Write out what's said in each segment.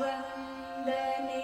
वन्दने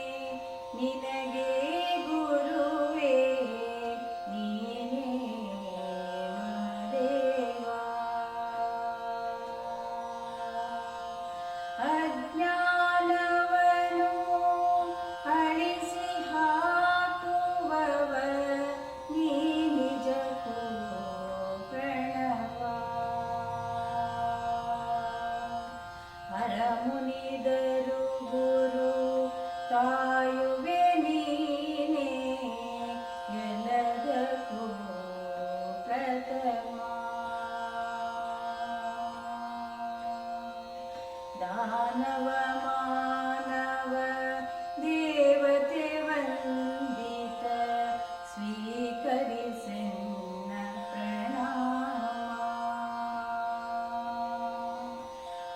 दानव मानव देवते वन्दित स्वीकरिष्य प्रणाम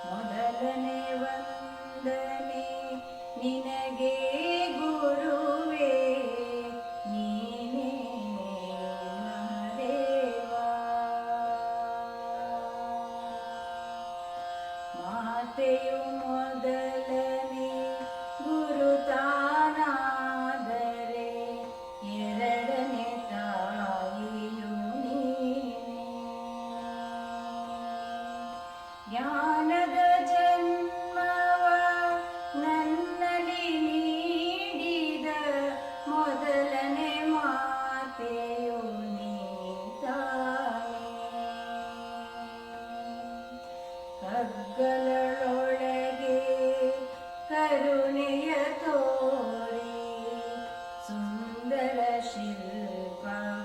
मोदलने वन्दने निनगे ಮಾತೆಯು ಮೊದಲನೇ ಗುರುತಾನಾದರೆ ಎರಡನೇ ತಾಯಿಯು ನೀನೇ. ಜ್ಞಾನದ ಕಗ್ಗಲೊಳಗೆ ಕರುಣೆಯ ತೋರಿ ಸುಂದರ ಶಿಲ್ಪವಗಳಿಸಿದೆ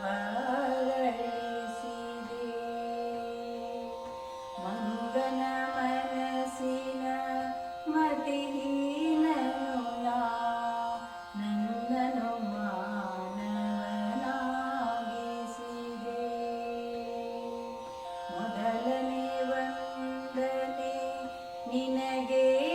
ನಿನಗೆ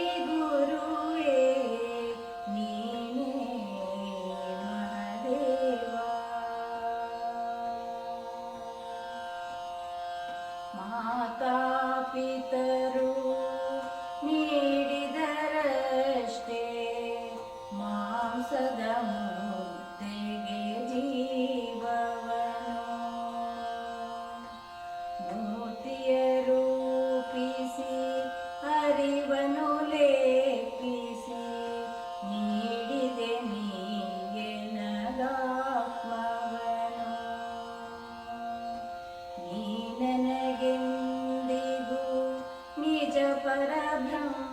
परब्रह्म